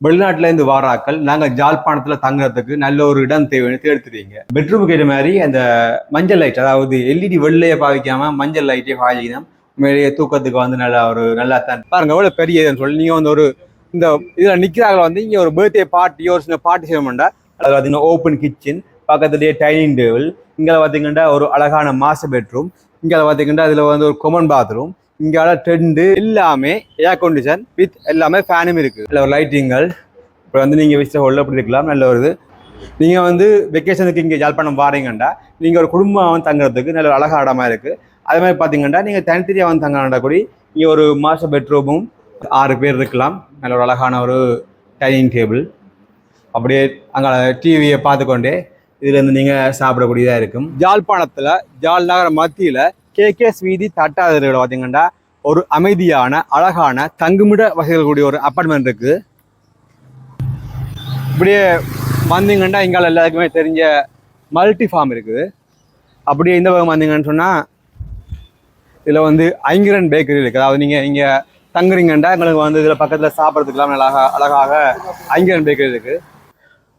வெளிநாட்டுல இருந்து வாராக்கள் நாங்கள் ஜாழ்ப்பாணத்தில் தங்குறதுக்கு நல்ல ஒரு இடம் தேவைன்னு தேடுத்துறீங்க பெட்ரூமுக்கு ஏற்ற மாதிரி அந்த மஞ்சள் லைட் அதாவது எல்இடி வெள்ளையை பாவிக்காம மஞ்சள் லைட்டே பாவிக்கணும். மேலேயே தூக்கத்துக்கு வந்து நல்லா ஒரு நல்லா தான். பாருங்க எவ்வளோ பெரிய இதுன்னு சொல்லி நீங்க வந்து ஒரு இந்த இதில் நிக்கிறாங்க வந்து இங்க ஒரு பர்த்டே பார்ட்டி ஒரு சின்ன பார்ட்டி செய்யணும்டா. அது பார்த்தீங்கன்னா ஓப்பன் கிச்சன் பக்கத்துலேயே டைனிங் டேபிள் இங்கே பார்த்தீங்கன்னா ஒரு அழகான மாஸ்டர் பெட்ரூம் இங்கே பார்த்தீங்கன்னா அதில் வந்து ஒரு கொமன் பாத்ரூம் இங்கால டெண்டு எல்லாமே ஏர் கண்டிஷன் வித் எல்லாமே ஃபேனும் இருக்குது. இல்லை ஒரு லைட்டிங்கள் இப்போ வந்து நீங்கள் விசிட்ட ஹோலில் அப்படி இருக்கலாம் நல்ல ஒரு இது. நீங்கள் வந்து வெக்கேஷனுக்கு இங்கே யாழ்ப்பாணம் வாரீங்கண்டா நீங்கள் ஒரு குடும்பம் வந்து தங்குறதுக்கு நல்ல ஒரு அழகாக இடமா இருக்குது அதே மாதிரி பார்த்தீங்கன்னா நீங்கள் தனித்தனியாக வந்து தங்கினா கூடி இங்கே ஒரு மாஸ்டர் பெட்ரூமும் ஆறு பேர் இருக்கலாம். நல்ல ஒரு அழகான ஒரு டைனிங் டேபிள் அப்படியே அங்கே டிவியை பார்த்துக்கொண்டே இதுலேருந்து நீங்கள் சாப்பிடக்கூடியதாக இருக்கும். ஜாழ்ப்பாணத்தில் ஜாழ் நகர மத்தியில் கேகேஎஸ் வீதி தட்டாதரோட பார்த்தீங்கன்னா ஒரு அமைதியான அழகான தங்குமிட வகைகள் கூடிய ஒரு அப்பார்ட்மெண்ட் இருக்குது இப்படியே வந்தீங்கன்னா எங்கால் எல்லாருக்குமே தெரிஞ்ச மல்டி ஃபார்ம் இருக்குது. அப்படியே இந்த பக்கம் வந்தீங்கன்னு சொன்னால் இதில் வந்து ஐங்கிரன் பேக்கரி இருக்குது அதாவது நீங்கள் இங்கே தங்குறீங்கண்டா எங்களுக்கு வந்து இதில் பக்கத்தில் சாப்பிட்றதுக்கெல்லாம் அழகாக அழகாக ஐங்கிரன் பேக்கரி இருக்குது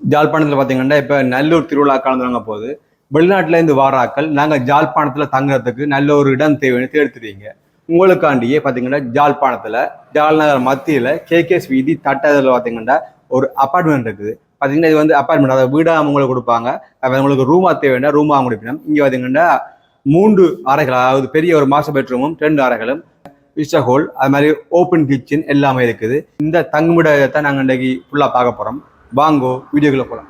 ஜாழ்ப்பாணத்தில் பார்த்தீங்கன்னா இப்போ நல்லூர் திருவிழா கலந்துருவாங்க போகுது. வெளிநாட்டிலேருந்து வாராக்கள் நாங்கள் ஜாழ்ப்பாணத்தில் தங்குறதுக்கு நல்ல ஒரு இடம் தேவைன்னு தேடுத்துறீங்க உங்களுக்காண்டியே பார்த்தீங்கன்னா ஜாழ்ப்பாணத்தில் ஜாழ்நகர் மத்தியில் கேகேஎஸ் வீதி தட்டதில் பார்த்தீங்கன்னா ஒரு அப்பார்ட்மெண்ட் இருக்குது. பார்த்தீங்கன்னா இது வந்து அப்பார்ட்மெண்ட் அதாவது வீடாக உங்களுக்கு கொடுப்பாங்க. அப்போ உங்களுக்கு ரூமாக தேவைன்னா ரூமாக கொடுப்பினோம். இங்கே பார்த்தீங்கன்னா மூன்று அறைகள் அதாவது பெரிய ஒரு மாஸ்டர் பெட்ரூமும் ரெண்டு அறைகளும் விஸ்டர் ஹோல் அது மாதிரி ஓப்பன் கிச்சன் எல்லாமே இருக்குது. இந்த தங்குமிடத்தை நாங்கள் இன்றைக்கு ஃபுல்லாக பார்க்க போகிறோம் வாங்கோ வீடியோக்குள்ளே போகலாம்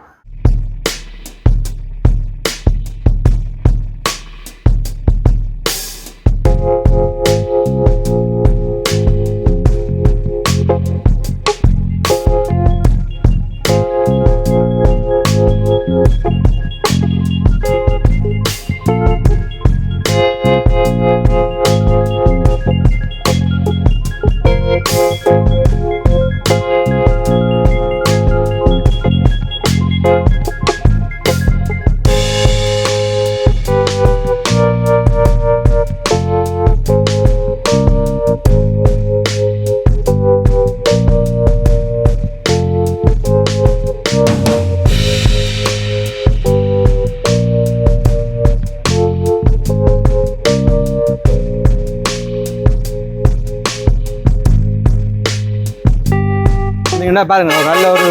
பார்த்தீங்கன்னா பாருங்க நல்ல ஒரு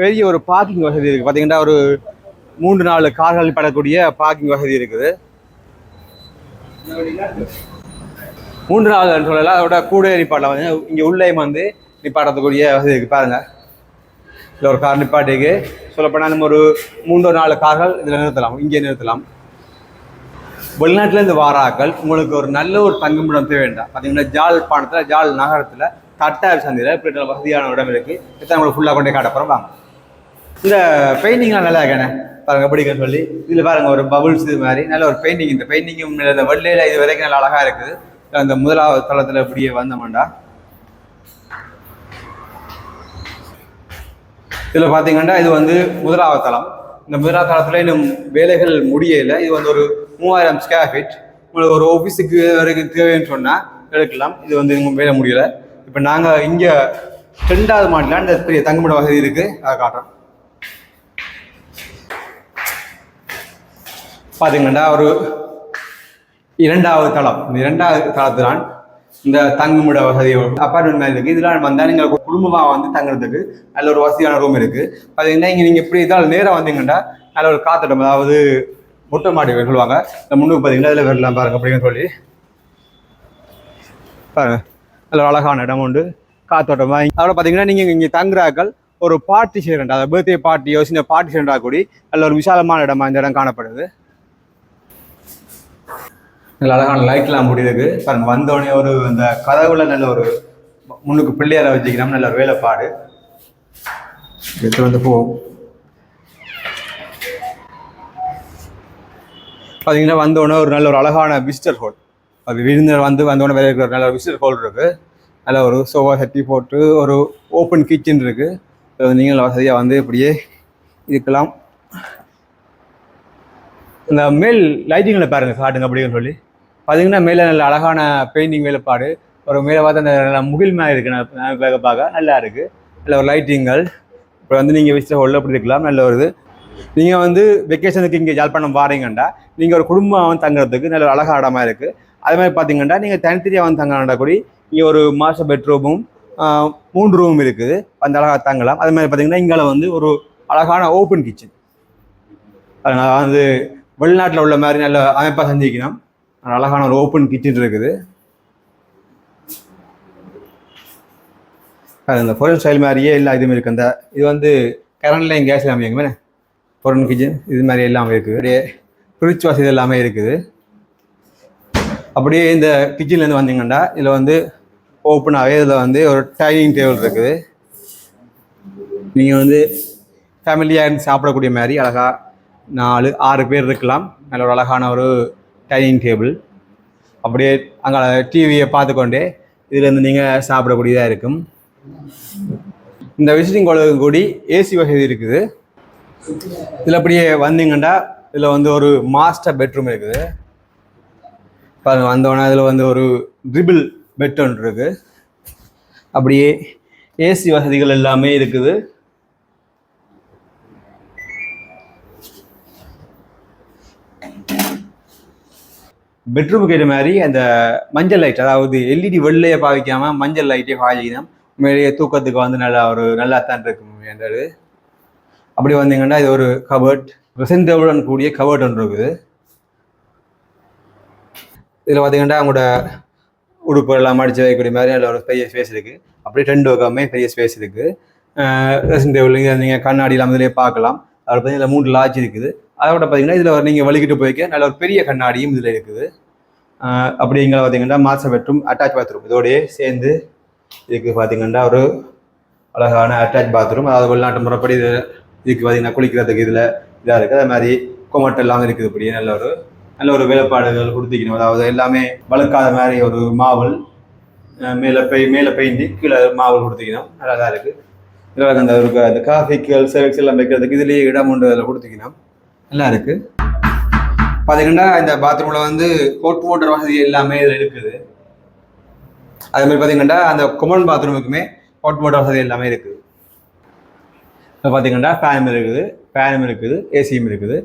பெரிய ஒரு பார்க்கிங் வசதி இருக்குது பார்த்தீங்கன்னா ஒரு மூன்று நாலு கார்கள் படக்கூடிய பார்க்கிங் வசதி இருக்குது. மூன்று நாள் சொல்லலாம். அதோட கூட நிப்பாட்டலாம். வந்து இங்கே உள்ளே வந்து நிப்பாட்டக்கூடிய வசதி இருக்குது பாருங்க. இதில் ஒரு கார் நிப்பாட்டிக்கு சொல்லப்போனால் நம்ம ஒரு மூன்று நாலு கார்கள் இதில் நிறுத்தலாம். இங்கே நிறுத்தலாம். வெளிநாட்டிலேருந்து வாராக்கள் உங்களுக்கு ஒரு நல்ல ஒரு தங்குமிடம் தேவை வேண்டாம் பார்த்தீங்கன்னா ஜாழ்ப்பாணத்தில் ஜாழ் நகரத்தில் தட்டார் சந்தையில் இப்படி நல்ல வசதியான இடம் இருக்குது இதான் உங்களுக்கு ஃபுல்லாக கொண்டே காட்டப்புறம் வாங்க. இந்த பெயிண்டிங்லாம் நல்லா இருக்கேனே பாருங்க எப்படின்னு சொல்லி. இதில் பாருங்க ஒரு பபுள்ஸ் இது மாதிரி. நல்ல ஒரு பெயிண்டிங் இந்த பெயிண்டிங்கும் இந்த வெள்ளையில் இது வரைக்கும் நல்லா அழகாக இருக்குது. அந்த முதலாவது தளத்தில் இப்படியே வந்தோம்டா. இதில் பார்த்தீங்கன்னா இது வந்து முதலாவது தளம். இந்த முதலாவது தளத்தில் இன்னும் வேலைகள் முடியலை இது வந்து ஒரு மூவாயிரம் ஸ்கொயர் ஃபீட் உங்களுக்கு ஒரு ஆஃபீஸுக்கு வரைக்கும் தேவைன்னு சொன்னால் எடுக்கலாம். இது வந்து இன்னும் வேலை முடியலை. இப்போ நாங்கள் இங்கே ரெண்டாவது மாடியில் அந்த பெரிய தங்குமிட வசதி இருக்குது அதை காட்டுறோம். பார்த்தீங்கன்னா ஒரு இரண்டாவது தளம். இந்த இரண்டாவது தளத்துதான் இந்த தங்குமிட வசதி அப்பார்ட்மெண்ட் மாதிரி இருக்குது இதெல்லாம் வந்தால் நீங்கள் குடும்பமாக வந்து தங்குறதுக்கு நல்ல ஒரு வசதியான ரூம் இருக்குது பார்த்தீங்கன்னா இங்கே நீங்கள் இப்படி இதால் நேராக வந்தீங்கன்னா நல்ல ஒரு காத்தோட்டம் அதாவது மொட்டை மாடி சொல்லுவாங்க. இந்த முன்னுக்கு பார்த்தீங்கன்னா இதில் வரலாம் பாருங்க அப்படின்னு சொல்லி. பாருங்கள் நல்ல ஒரு அழகான இடம் உண்டு. காத்தோட்டமாக அதோட பார்த்தீங்கன்னா நீங்கள் இங்கே தங்குறாக்கள் ஒரு பார்ட்டி செய்கிறேன் அதாவது பர்த்டே பார்ட்டியோ சின்ன பார்ட்டி செய்கிறா கூடி நல்ல ஒரு விசாலமான இடமா இந்த இடம் காணப்படுது. நல்ல அழகான லைட்லாம் முடியுது பாருங்க வந்தோடனே ஒரு இந்த கதவுல நல்ல ஒரு முன்னுக்கு பிள்ளையார வச்சுக்கணும் நல்ல ஒரு வேலைப்பாடு. எடுத்து வந்து போகும் பார்த்தீங்கன்னா வந்தோடனே ஒரு நல்ல ஒரு அழகான விசிட்டர் ஹோல் அது விருந்தினர் வந்து வந்தோடனே வேலை இருக்கிற ஒரு நல்ல விசிட் ஹால் இருக்கு. நல்ல ஒரு சோஃபா சட்டி போட்டு ஒரு ஓப்பன் கிச்சன் இருக்கு. நீங்கள் வசதியாக வந்து இப்படியே இருக்கலாம். இந்த மேல் லைட்டிங்கில் பாருங்கள் காட்டுங்க அப்படின்னு சொல்லி. பார்த்தீங்கன்னா மேலே நல்ல அழகான பெயிண்டிங் வேலைப்பாடு ஒரு மேலே பார்த்து அந்த நல்ல முகில் மாதிரி இருக்கு. நான் பார்க்க பார்க்க நல்லா இருக்குது நல்ல ஒரு லைட்டிங்கள் இப்போ வந்து நீங்கள் விசிட் ஹோலில் அப்படி இருக்கலாம். நல்ல ஒரு இது. நீங்கள் வந்து வெக்கேஷனுக்கு இங்கே யாழ்ப்பாணம் வாரீங்கண்டா நீங்கள் ஒரு குடும்பம் வந்து தங்குறதுக்கு நல்ல ஒரு அழகான இடமா இருக்குது அதே மாதிரி பார்த்தீங்கன்னா நீங்கள் தனித்தனியாக வந்து தங்கலாம்டா கூடி இங்கே ஒரு மாஸ்டர் பெட்ரூமும் மூன்று ரூம் இருக்குது. அந்த அழகாக தங்கலாம். அதே மாதிரி பார்த்தீங்கன்னா இங்கே வந்து ஒரு அழகான ஓப்பன் கிச்சன் அதனால் வந்து வெளிநாட்டில் உள்ள மாதிரி நல்ல அமைப்பாக செஞ்சுக்கணும் அழகான ஒரு ஓப்பன் கிச்சன் இருக்குது. அது இந்த ஃபோரன் ஸ்டைல் மாதிரியே எல்லா இதுவுமே இருக்குது அந்த இது வந்து கரண்ட்லையும் கேஸ் அமைங்க ஃபோரன் கிச்சன் இது மாதிரி எல்லாமே இருக்குது. அப்படியே ஃப்ரிட்ஜ் வசதி எல்லாமே இருக்குது. அப்படியே இந்த கிச்சன்லேருந்து வந்தீங்கன்னா இதில் வந்து ஓப்பனாகவே இதில் வந்து ஒரு டைனிங் டேபிள் இருக்குது. நீங்கள் வந்து ஃபேமிலியாக இருந்து சாப்பிடக்கூடிய மாதிரி அழகாக நாலு ஆறு பேர் இருக்கலாம். நல்ல ஒரு அழகான ஒரு டைனிங் டேபிள் அப்படியே அங்கே டிவியை பார்த்துக்கொண்டே இதுலேருந்து நீங்கள் சாப்பிடக்கூடியதாக இருக்கும். இந்த விசிட்டிங் காலேஜ் கூடி ஏசி வசதி இருக்குது. இதில் அப்படியே வந்தீங்கன்னா இதில் வந்து ஒரு மாஸ்டர் பெட்ரூம் இருக்குது. பாருங்க வந்தோடனே அதில் வந்து ஒரு ட்ரிபிள் பெட் ஒன்று இருக்குது அப்படியே ஏசி வசதிகள் எல்லாமே இருக்குது. பெட்ரூமுக்கு ஏற்ற மாதிரி அந்த மஞ்சள் லைட் அதாவது எல்இடி வெள்ளையை பாவிக்காம மஞ்சள் லைட்டே பாவிக்கணும். உண்மையிலேயே தூக்கத்துக்கு வந்து நல்லா ஒரு நல்லா தான் இருக்கும் என்றது. அப்படி வந்தீங்கன்னா இது ஒரு கபர்ட் பிரசன்டவுடன் கூடிய கபர்ட் ஒன்று இருக்குது. இதில் பார்த்தீங்கன்னா அவங்களோட உடுப்பு எல்லாம் அடிச்சு வைக்கக்கூடிய மாதிரி அதில் ஒரு பெரிய ஸ்பேஸ் இருக்குது அப்படியே ரெண்டு பக்கமே பெரிய ஸ்பேஸ் இருக்குது ட்ரெஸ்ஸிங் டேபிள் நீங்கள் கண்ணாடி எல்லாம் இதிலே பார்க்கலாம். அதில் பார்த்தீங்கன்னா மூணு லாட்ஜ் இருக்குது. அதோட பார்த்தீங்கன்னா இதில் நீங்கள் வலிக்கிட்டு போய்க்க நல்ல ஒரு பெரிய கண்ணாடியும் இதில் இருக்குது. ஆஹ் அப்படி இங்கே பார்த்தீங்கன்னா மாஸ்டர் பெட்ரூம் அட்டாச் பாத்ரூம் இதோடய சேர்ந்து இதுக்கு பார்த்தீங்கன்னா ஒரு அழகான அட்டாச் பாத்ரூம் அதாவது வெளிநாட்டு முறைப்படி இது இதுக்கு பார்த்தீங்கன்னா குளிக்கிறதுக்கு இதில் இதாக இருக்குது அது மாதிரி கொமட் இருக்குது இப்படி நல்ல ஒரு நல்ல ஒரு வேலைப்பாடுகள் கொடுத்துக்கணும் அதாவது எல்லாமே வளர்க்காத மாதிரி ஒரு மாவல் மேலே பெய் மேலே பெயிண்டி கீழே மாவல் கொடுத்துக்கணும் நல்லா தான் இருக்குது இதில் அந்த ஒரு அந்த காஃபிக்கள் செவக்ஸ் எல்லாம் வைக்கிறதுக்கு இதுலேயே இடம் உண்டு அதில் கொடுத்துக்கணும் நல்லா இருக்குது பார்த்தீங்கன்னா இந்த பாத்ரூமில் வந்து ஹோட் வாட்டர் வசதி எல்லாமே இதில் இருக்குது. அதே மாதிரி பார்த்தீங்கன்னா அந்த கொமன் பாத்ரூமுக்குமே ஹாட் வாட்டர் வசதி எல்லாமே இருக்குது. இப்போ பார்த்தீங்கன்னா ஃபேனும் இருக்குது. ஃபேனும் இருக்குது. ஏசியும் இருக்குது.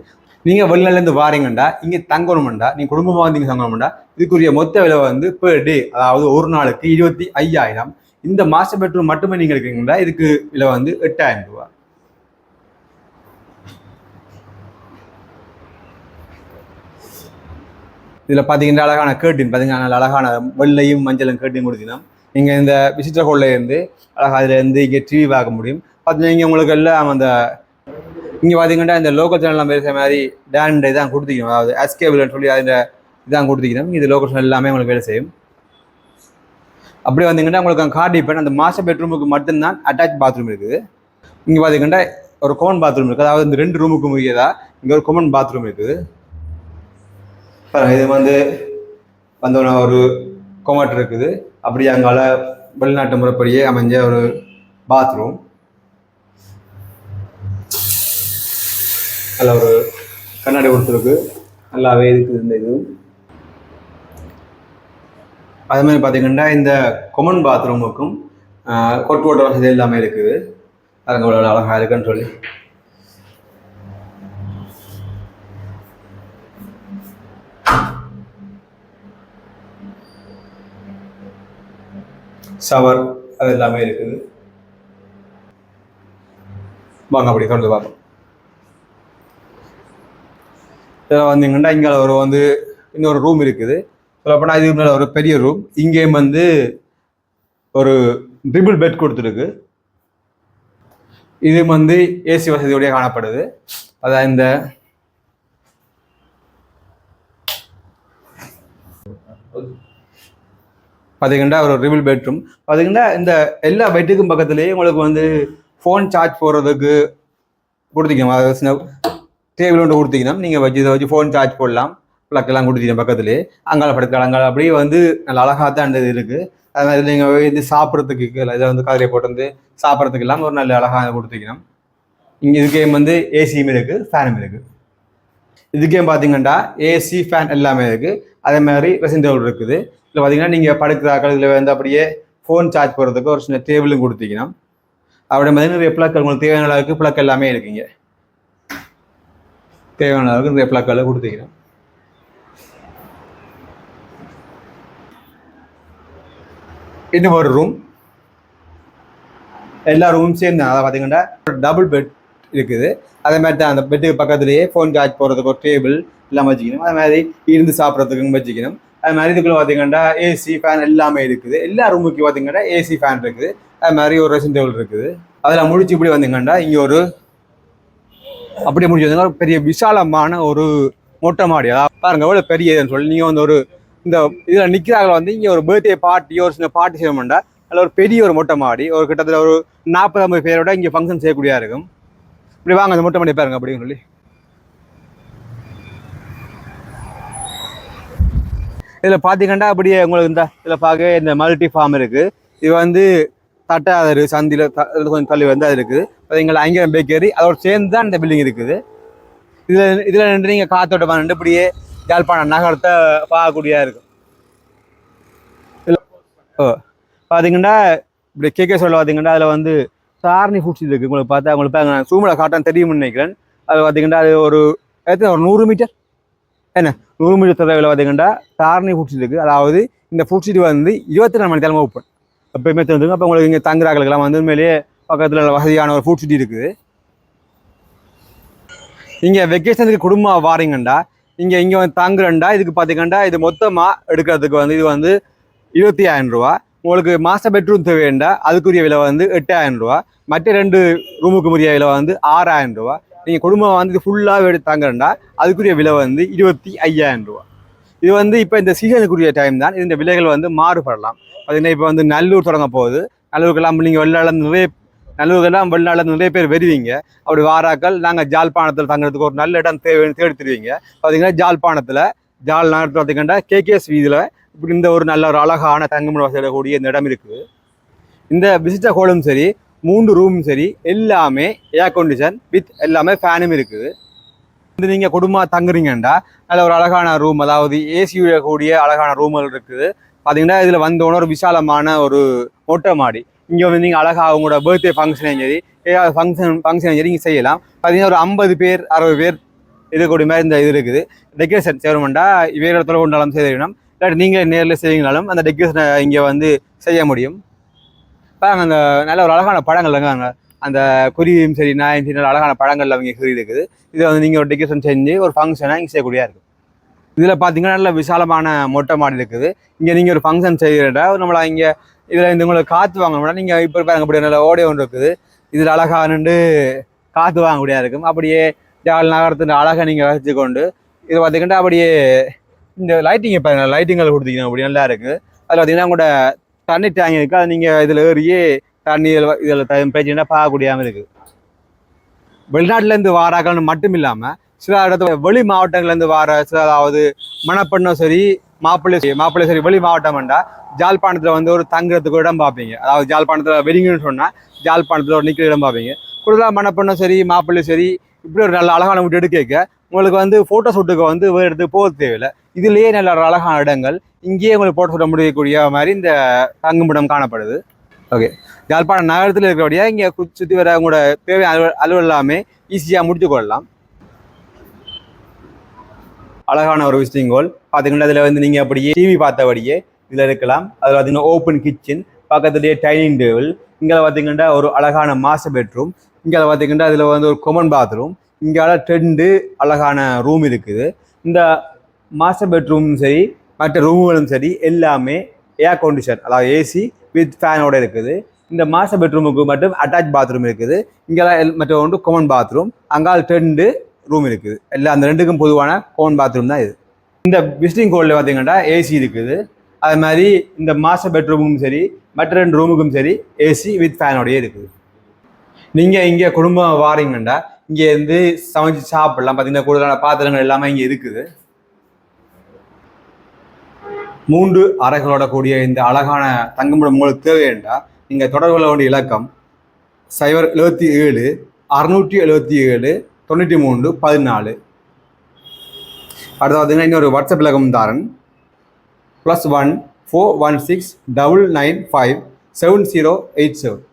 நீங்கள் வெளிநாட்டிலேருந்து வாரீங்கண்டா இங்கே தங்கணுமெண்டா நீங்கள் குடும்பமாக வந்து இங்கே தங்கணுமெண்டா இதுக்குரிய மொத்த விலை வந்து பெர் டே அதாவது ஒரு நாளுக்கு இருபத்தி ஐயாயிரம். இந்த மாஸ்டர் பெட்ரூம் மட்டுமே நீங்கள் இருக்கீங்கன்னா இதுக்கு விலை வந்து எட்டாயிரம் ரூபா. இதில் பார்த்தீங்கன்னா அழகான கேட்டின் பார்த்தீங்கன்னா அழகான வெள்ளையும் மஞ்சளும் கேட்டின் கொடுத்தீங்கன்னா நீங்கள் இந்த விசிட்டர் ஹோல்ல இருந்து அழகாக அதுல இருந்து இங்கே டிவி பார்க்க முடியும். பார்த்தீங்கன்னா இங்கே உங்களுக்கு எல்லாம் அந்த இங்கே பார்த்தீங்கன்னா இந்த லோக்கல் சேனல்லாம் பேசுகிற மாதிரி டேன் இதான் கொடுத்துக்கணும். அதாவது அஸ்கேபிள்னு சொல்லி அந்த இதான் கொடுத்துக்கணும். இது லோக்கல் சேனல் எல்லாமே உங்களுக்கு வேலை செய்யும். அப்படியே வந்தீங்கன்னா உங்களுக்கு கார்டு இப்போ அந்த மாஸ்டர் பெட்ரூமுக்கு மட்டும்தான் அட்டாச் பாத்ரூம் இருக்குது. இங்கே பார்த்தீங்கன்னா ஒரு காமன் பாத்ரூம் இருக்குது அதாவது இந்த ரெண்டு ரூமுக்கு முக்கியதா இங்கே ஒரு காமன் பாத்ரூம் இருக்குது. இது வந்து வந்தோன்னா ஒரு கொமட் இருக்குது. அப்படியே அங்கால வெளிநாட்டு முறைப்படியே அமைஞ்ச ஒரு பாத்ரூம் அதில் ஒரு கண்ணாடி கொடுத்துருக்கு. நல்லாவே இருக்குது இந்த இதுவும். அது மாதிரி பார்த்தீங்கன்னா இந்த கொமன் பாத்ரூமுக்கும் கொட்டு ஓட்ட வசதி எல்லாமே இருக்குது. அதுங்க அழகாக இருக்குன்னு சொல்லி. ஷவர் அது எல்லாமே இருக்குது. வாங்க அப்படி தொடர்ந்து பார்ப்போம். இதில் வந்தீங்கன்னா இங்கே ஒரு வந்து இன்னொரு ரூம் இருக்குது. சொல்லப்போனால் இதுக்கு மேலே ஒரு பெரிய ரூம் இங்கேயும் வந்து ஒரு ட்ரிபிள் பெட் கொடுத்துருக்கு. இது வந்து ஏசி வசதியோடய காணப்படுது. அதான் இந்த பார்த்தீங்கன்னா ஒரு ரிபிள் பெட்ரூம் பார்த்தீங்கன்னா இந்த எல்லா பெட்டுக்கும் பக்கத்துலேயே உங்களுக்கு வந்து ஃபோன் சார்ஜ் போடுறதுக்கு கொடுத்துக்கோங்க சின்ன டேபிள் ஒன்று கொடுத்தீங்கன்னா நீங்கள் வச்சு இதை வச்சு ஃபோன் சார்ஜ் போடலாம். ப்ளக் எல்லாம் கொடுத்தீங்க பக்கத்துலேயே அங்கால படுக்கலாம் அங்கால அப்படியே வந்து நல்ல அழகாக தான் அந்த இது இருக்குது அது மாதிரி நீங்கள் இது சாப்பிட்றதுக்கு இதை வந்து கதிரை போட்டு வந்து சாப்பிட்றதுக்கு இல்லாமல் ஒரு நல்ல அழகாக கொடுத்துக்கணும் இங்கே இதுக்கே வந்து ஏசியும் இருக்குது ஃபேனும் இருக்குது இதுக்கே பார்த்தீங்கன்னா ஏசி ஃபேன் எல்லாமே இருக்குது அதே மாதிரி ட்ரெஸ்ஸிங் டேபிள் இருக்குது. இதில் பார்த்தீங்கன்னா நீங்கள் படுக்கிறாக்கள் இதில் வந்து அப்படியே ஃபோன் சார்ஜ் போடுறதுக்கு ஒரு சின்ன டேபிளும் கொடுத்தீங்கன்னா அப்படி மாதிரி நிறைய பிளக்கள் உங்களுக்கு தேவையான அளவுக்கு பிளக் எல்லாமே இருக்குங்க தேவையான அளவுக்கு நிறைய பிளக்களை கொடுத்துக்கிறேன். இன்னும் ஒரு ரூம் எல்லா ரூமும் சேர்ந்து அதை பார்த்தீங்கன்னா டபுள் பெட் இருக்குது. அதே மாதிரி தான் அந்த பெட்டுக்கு பக்கத்துலேயே ஃபோன் சார்ஜ் போடுறதுக்கு ஒரு டேபிள் எல்லாம் வச்சுக்கணும். அது மாதிரி இருந்து சாப்பிட்றதுக்கும் வச்சுக்கணும். அது மாதிரி இதுக்குள்ள பார்த்தீங்கன்னா ஏசி ஃபேன் எல்லாமே இருக்குது. எல்லா ரூமுக்கு பார்த்தீங்கன்னா ஏசி ஃபேன் இருக்குது. அது மாதிரி ஒரு ரெசன் டேபிள் இருக்குது. அதில் முடிச்சு இப்படி வந்தீங்கன்னா இங்கே ஒரு அப்படியே முடிச்சு ஒரு பெரிய விசாலமான ஒரு மொட்டை மாடி அதாவது பாருங்க எவ்வளோ பெரிய இதுன்னு சொல்லி நீங்கள் வந்து ஒரு இந்த இதில் நிற்கிறாங்கள வந்து இங்கே ஒரு பர்த்டே பார்ட்டி ஒரு சின்ன பார்ட்டி செய்யணும்டா அதில் ஒரு பெரிய ஒரு மொட்டை மாடி ஒரு கிட்டத்தட்ட ஒரு நாற்பது ஐம்பது பேரோட இங்கே ஃபங்க்ஷன் செய்யக்கூடியா இருக்கும். இப்படி வாங்க அந்த மொட்டை மாடி பாருங்க அப்படின்னு சொல்லி. இதில் பார்த்தீங்கன்னா அப்படியே உங்களுக்கு இந்த இதில் பார்க்க இந்த மல்டி ஃபார்ம் இருக்குது இது வந்து தட்டை அது சந்தியில் கொஞ்சம் தள்ளி வந்து அது இருக்குது. பார்த்தீங்களா ஐங்கரம் பேக்கரி அதோட சேர்ந்து தான் இந்த பில்டிங் இருக்குது. இதில் இதில் நின்று நீங்கள் காத்தோட்டமாக நின்று இப்படியே யாழ்ப்பாணம் நகரத்தை பார்க்கக்கூடியதாக இருக்கும். ஓ பார்த்தீங்கன்னா இப்படி கேகே சொல்ல பார்த்தீங்கன்னா அதில் வந்து சாரணி ஃபுட்ஸ் இருக்குது உங்களுக்கு பார்த்தா உங்களுக்கு பாருங்க நான் சூமில் காட்டான் தெரியும்னு நினைக்கிறேன். அது பார்த்தீங்கன்னா அது ஒரு எத்தனை ஒரு நூறு மீட்டர் என்ன? நூறு மீட்டர் தொலைவில் பார்த்தீங்கன்னா சாரணி ஃபுட்ஸ் இருக்குது அதாவது இந்த ஃபுட் சிட்டி வந்து இருபத்தி நாலு மணி நேரம் ஓப்பன் எப்பயுமே தெரிஞ்சுங்க அப்போ உங்களுக்கு இங்கே தங்குறாங்களுக்கெல்லாம் வந்து உண்மையிலேயே பக்கத்தில் வசதியான ஒரு ஃபுட் சிட்டி இருக்குது. இங்கே வெக்கேஷனுக்கு குடும்பம் வாரீங்கண்டா? இங்கே இங்கே வந்து தங்குறண்டா இதுக்கு பார்த்தீங்கன்னா இது மொத்தமாக எடுக்கிறதுக்கு வந்து இது வந்து இருபத்தி ஆயிரம் ரூபா. உங்களுக்கு மாஸ்டர் பெட்ரூம் தேவையண்டா? அதுக்குரிய விலை வந்து எட்டாயிரம் ரூபா. மற்ற ரெண்டு ரூமுக்கு உரிய விலை வந்து ஆறாயிரம் ரூபா. நீங்கள் குடும்பம் வந்து இது ஃபுல்லாக எடுத்து தங்குறண்டா அதுக்குரிய விலை வந்து இருபத்தி ஐயாயிரம் ரூபா. இது வந்து இப்போ இந்த சீசனுக்குரிய டைம் தான். இந்த விலைகள் வந்து மாறுபடலாம். பார்த்தீங்கன்னா இப்போ வந்து நல்லூர் தொடங்க போகுது. நல்லூருக்கெல்லாம் நீங்கள் வெளிநாடு நிறைய நல்லூருக்கெல்லாம் வெளிநாடு நிறைய பேர் வருவீங்க. அப்படி வாராக்கள் நாங்கள் ஜாழ்ப்பாணத்தில் தங்குறதுக்கு ஒரு நல்ல இடம் தேவை தேடி தருவீங்க பார்த்தீங்கன்னா ஜாழ்ப்பாணத்தில் ஜாழ் நகரத்தில் பார்த்தீங்கன்னா கேகேஎஸ் வீதியில் இப்படி இந்த ஒரு நல்ல ஒரு அழகான தங்குமிட வசதியோட கூடிய இந்த இடம் இருக்குது இந்த விசிட்டர் ஹோலும் சரி மூன்று ரூமும் சரி எல்லாமே ஏர் கண்டிஷன் வித் எல்லாமே ஃபேனும் இருக்குது. இது நீங்கள் குடும்பமாக தங்குறீங்கன்னா நல்ல ஒரு அழகான ரூம் அதாவது ஏசி கூடிய அழகான ரூம்கள் இருக்குது. பார்த்தீங்கன்னா இதில் வந்தோடனே ஒரு விசாலமான ஒரு மொட்டை மாடி இங்கே வந்து நீங்கள் அழகாக அவங்களோட பர்த்டே ஃபங்க்ஷனையும் சரி ஏதாவது ஃபங்க்ஷன் ஃபங்க்ஷன் சரி நீங்கள் செய்யலாம். பார்த்தீங்கன்னா ஒரு ஐம்பது பேர் அறுபது பேர் இருக்கக்கூடிய மாதிரி இந்த இது இருக்குது. டெக்கரேஷன் செய்யணும்டா வேறு இடத்துல கொண்டாலும் செய்யணும் இல்லாட்டி நீங்கள் நேரில் செய்யுங்களாலும் அந்த டெக்கரேஷனை இங்கே வந்து செய்ய முடியும். பாருங்க அந்த நல்ல ஒரு அழகான படங்கள் அங்கே அந்த குருவியும் சரி நாயும் சரி நல்ல அழகான படங்கள் அவங்க இருக்குது. இதை வந்து நீங்கள் ஒரு டெக்கரேஷன் செஞ்சு ஒரு ஃபங்க்ஷனாக இங்கே செய்யக்கூடியதாக இருக்கும். இதில் பார்த்தீங்கன்னா நல்ல விசாலமான மொட்டை மாடி இருக்குது. இங்கே நீங்கள் ஒரு ஃபங்க்ஷன் செய்கிறதா நம்மளை இங்கே இதில் இந்த உங்களுக்கு காற்று வாங்கணும்னா நீங்கள் இப்போ பாருங்க அப்படி நல்ல ஓடை ஒன்று இருக்குது. இதில் அழகாக நின்று காற்று வாங்கக்கூடியா இருக்கும். அப்படியே ஜால் நகரத்தின் அழகாக நீங்கள் வச்சுக்கொண்டு இது பார்த்தீங்கன்னா அப்படியே இந்த லைட்டிங்கை பாருங்க லைட்டிங்கள் கொடுத்தீங்கன்னா அப்படி நல்லா இருக்குது அதில் பார்த்தீங்கன்னா உங்களோட தண்ணி டேங்க் இருக்குது அது நீங்கள் இதில் ஏறியே தண்ணி இதில் பிரச்சனை பார்க்கக்கூடியாமல் இருக்குது வெளிநாட்டிலேருந்து வாராக்கள்னு மட்டும் இல்லாமல் சில இடத்துல வெளி மாவட்டங்கள்லேருந்து வர சில அதாவது மணப்பெண்ணும் சரி மாப்பிள்ளை சரி மாப்பிள்ளை சரி வெளி மாவட்டம்ண்டா ஜாழ்ப்பாணத்தில் வந்து ஒரு தங்குறதுக்கு இடம் பார்ப்பீங்க. அதாவது ஜாழ்ப்பாணத்தில் வெடிங்கன்னு சொன்னால் ஜாழ்ப்பாணத்தில் ஒரு நிற்கிற இடம் பார்ப்பீங்க. கூடுதலாக மணப்பெண்ணும் சரி மாப்பிள்ளை சரி இப்படி ஒரு நல்ல அழகான வீட்டு எடுக்க உங்களுக்கு வந்து ஃபோட்டோ ஷூட்டுக்கு வந்து வேறு இடத்துக்கு போக தேவையில்லை. இதுலேயே நல்ல ஒரு அழகான இடங்கள். இங்கேயே உங்களுக்கு ஃபோட்டோ ஷூட் முடியக்கூடிய மாதிரி இந்த தங்குமிடம் காணப்படுது. ஓகே யாழ்ப்பாணம் நகரத்தில் இருக்கக்கூடிய இங்கே சுற்றி வர உங்களோட தேவை அலுவல் அலுவல் எல்லாமே ஈஸியாக முடித்து கொள்ளலாம். அழகான ஒரு விசிட்டிங் ஹோல் பார்த்தீங்கன்னா அதில் வந்து நீங்கள் அப்படியே டிவி பார்த்தபடியே இதில் இருக்கலாம். அதில் பார்த்தீங்கன்னா ஓப்பன் கிச்சன் பக்கத்துலேயே டைனிங் டேபிள் இங்கே பார்த்தீங்கன்னா ஒரு அழகான மாஸ்டர் பெட்ரூம் இங்கே பார்த்தீங்கன்னா அதில் வந்து ஒரு கொமன் பாத்ரூம் இங்கே ரெண்டு அழகான ரூம் இருக்குது. இந்த மாஸ்டர் பெட்ரூமும் சரி மற்ற ரூம்களும் சரி எல்லாமே ஏர் கண்டிஷன் அதாவது ஏசி வித் ஃபேனோட இருக்குது. இந்த மாஸ்டர் பெட்ரூமுக்கு மட்டும் அட்டாச் பாத்ரூம் இருக்குது. இங்கெல்லாம் எல்- மற்ற ஒன்று கொமன் பாத்ரூம் அங்கால் ரெண்டு ரூம் இருக்குது. எல்லா அந்த ரெண்டுக்கும் பொதுவான கொமன் பாத்ரூம் தான் இது. இந்த விசிட்டிங் கோல்டில் பார்த்தீங்கன்னா ஏசி இருக்குது. அது மாதிரி இந்த மாஸ்டர் பெட்ரூமுக்கும் சரி மற்ற ரெண்டு ரூமுக்கும் சரி ஏசி வித் ஃபேனோடையே இருக்குது. நீங்கள் இங்கே குடும்பம் வாரீங்கன்னா இங்கே இருந்து சமைச்சு சாப்பிடலாம். பார்த்தீங்கன்னா கூடுதலான பாத்திரங்கள் எல்லாமே இங்கே இருக்குது. மூன்று அறைகளோட கூடிய இந்த அழகான தங்குமிடம் உங்களுக்கு தேவையண்டா நீங்கள் தொடர்பு கொள்ள வேண்டிய இலக்கம் சைபர் எழுபத்தி ஏழு அறுநூற்றி எழுபத்தி ஏழு தொண்ணூற்றி மூன்று பதினாலு. அடுத்து பார்த்தீங்கன்னா இன்னொரு வாட்ஸ்அப் இலக்கம் தாரன் plus one four one six double nine five seven zero eight seven